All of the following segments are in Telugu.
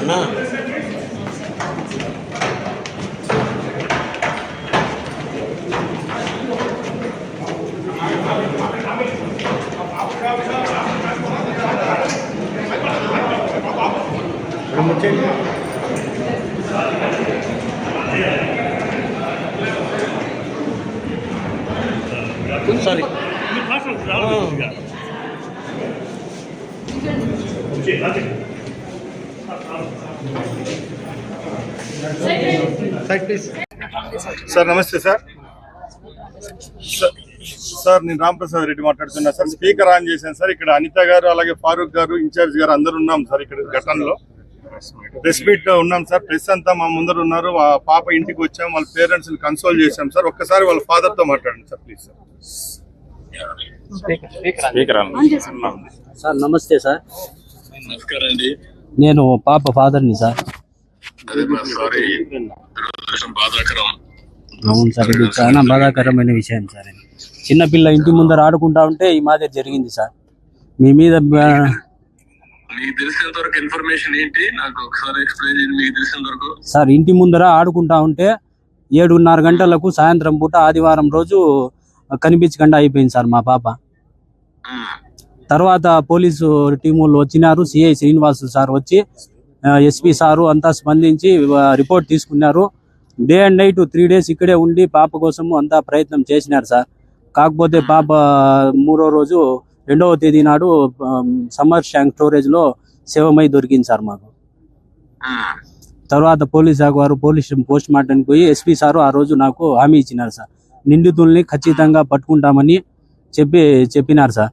అన్నా సారీ సార్ నమస్తే సార్. సార్- నేను రామప్రసాద్ రెడ్డి మాట్లాడుతున్నా సార్. స్పీకర్ ఆన్ చేశాను సార్. ఇక్కడ అనిత గారు అలాగే ఫారూక్ గారు ఇన్ఛార్జ్ గారు అందరు ఉన్నాం సార్ ఇక్కడ ఘటనలో. ప్రెస్ మీట్లో ఉన్నాం సార్. ప్రెస్ అంతా మా ముందర ఉన్నారు. ఆ పాప ఇంటికి వచ్చాం. వాళ్ళ పేరెంట్స్ని కన్సోల్ చేశాం సార్. ఒక్కసారి వాళ్ళ ఫాదర్తో మాట్లాడండి సార్ ప్లీజ్ సార్. సార్ నమస్తే సార్. నమస్కారం అండి నేను పాప ఫాదర్ని సార్. అదే మా సారీ. బాధాకరం. అవును సార్ ఇది చాలా బాధాకరమైన విషయం సార్. చిన్నపిల్ల ఇంటి ముందర ఆడుకుంటా ఉంటే ఈ మాదిరి జరిగింది సార్. మీ మీద ఆ, మీకు తెలిసినంత వరకు ఇన్ఫర్మేషన్ ఏంటి? నాకు ఒకసారి ఎక్స్ప్లెయిన్ చేయండి మీకు తెలిసినంత వరకు. సార్ ఇంటి ముందర ఆడుకుంటా ఉంటే ఏడున్నర గంటలకు సాయంత్రం పూట ఆదివారం రోజు కనిపించకుండా అయిపోయింది సార్ మా పాప. తర్వాత పోలీసు టీములు వచ్చినారు సిఐ శ్రీనివాస్ సార్ వచ్చి ఎస్పీ సారు అంతా స్పందించి రిపోర్ట్ తీసుకున్నారు. Day and night three days ఇక్కడే ఉండి పాప కోసము అంతా ప్రయత్నం చేసినారు సార్. కాకపోతే పాప మూడో రోజు రెండవ తేదీ నాడు సమ్మర్ ట్యాంక్ స్టోరేజ్లో శవమై దొరికింది సార్ మాకు. ఉమ్, తర్వాత పోలీస్ శాఖ వారు పోలీస్ పోస్ట్ మార్టంకి పోయి ఎస్పీ సారు ఆ రోజు నాకు హామీ ఇచ్చినారు సార్. నిందితుల్ని ఖచ్చితంగా పట్టుకుంటామని చెప్పి చెప్పినారు సార్.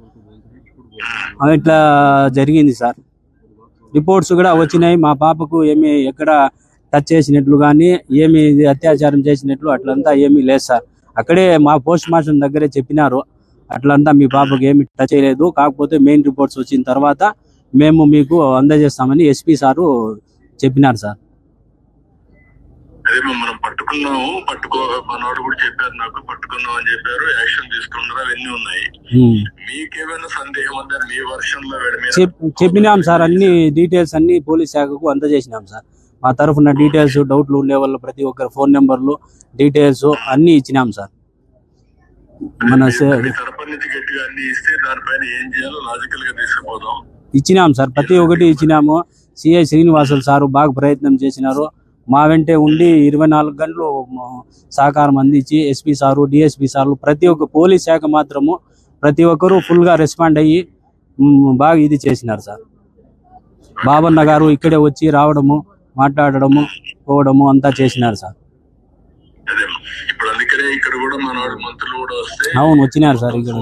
ఇట్లా జరిగింది సార్. రిపోర్ట్స్ కూడా వచ్చినాయి. మా పాపకు ఏమి ఎక్కడ టచ్ చేసినట్లు కానీ ఏమి అత్యాచారం చేసినట్లు అట్లంతా ఏమీ లేదు సార్. అక్కడే మా పోస్ట్ మాస్టర్ దగ్గరే చెప్పినారు. అట్లంతా మీ పాపకు ఏమి టచ్ చేయలేదు. కాకపోతే మెయిన్ రిపోర్ట్స్ వచ్చిన తర్వాత మేము మీకు అందజేస్తామని ఎస్పీ సారు చెప్పినారు సార్. అదే మనం పట్టుకున్నాము. పట్టుకో మనోడు కూడా చెప్పారు నాకు. పట్టుకున్నాం అని చెప్పారు. యాక్షన్ తీసుకున్నారు అవన్నీ ఉన్నాయి. ఉమ్. చెప్పినాం సార్ అన్ని డీటెయిల్స్ అన్ని పోలీస్ శాఖకు అందజేసినాం సార్. మా తరఫున డీటెయిల్స్ డౌట్లు ఉండే వాళ్ళు ప్రతి ఒక్కరి ఫోన్ నెంబర్లు డీటెయిల్స్ అన్ని ఇచ్చినాం సార్. మన ఇచ్చినాం సార్. ప్రతి ఒక్కటి ఇచ్చినాము. సిఐ శ్రీనివాసులు సారు బాగా ప్రయత్నం చేసినారు. మా వెంటే ఉండి ఇరవై నాలుగు గంటలు సహకారం అందించి ఎస్పీ సారు డిఎస్పీ సార్లు ప్రతి ఒక్క పోలీస్ శాఖ మాత్రము ప్రతి ఒక్కరూ full గా రెస్పాండ్ అయ్యి బాగా ఇది చేసినారు సార్. బాబన్న గారు ఇక్కడే వచ్చి రావడము మాట్లాడడము పోవడము అంతా చేసినారు సార్. అవును వచ్చినారు సార్ ఇక్కడ.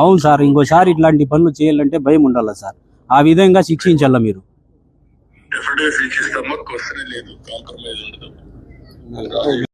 అవును సార్ ఇంకోసారి ఇట్లాంటి పనులు చేయాలంటే భయం ఉండాలి సార్. ఆ విధంగా శిక్షించాల మీరు. లేదు.